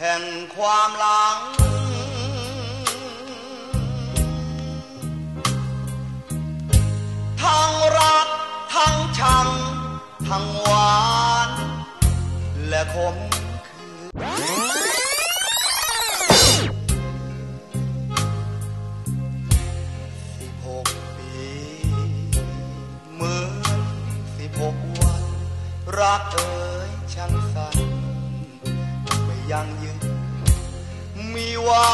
แห่งความหลัง ทั้งรัก ทั้งชัง ทั้งหวาน และขมขื่นสิบหกปีเหมือนสิบหกวันรักเอ๋ยช่างสั้น ยังยืนมีหวา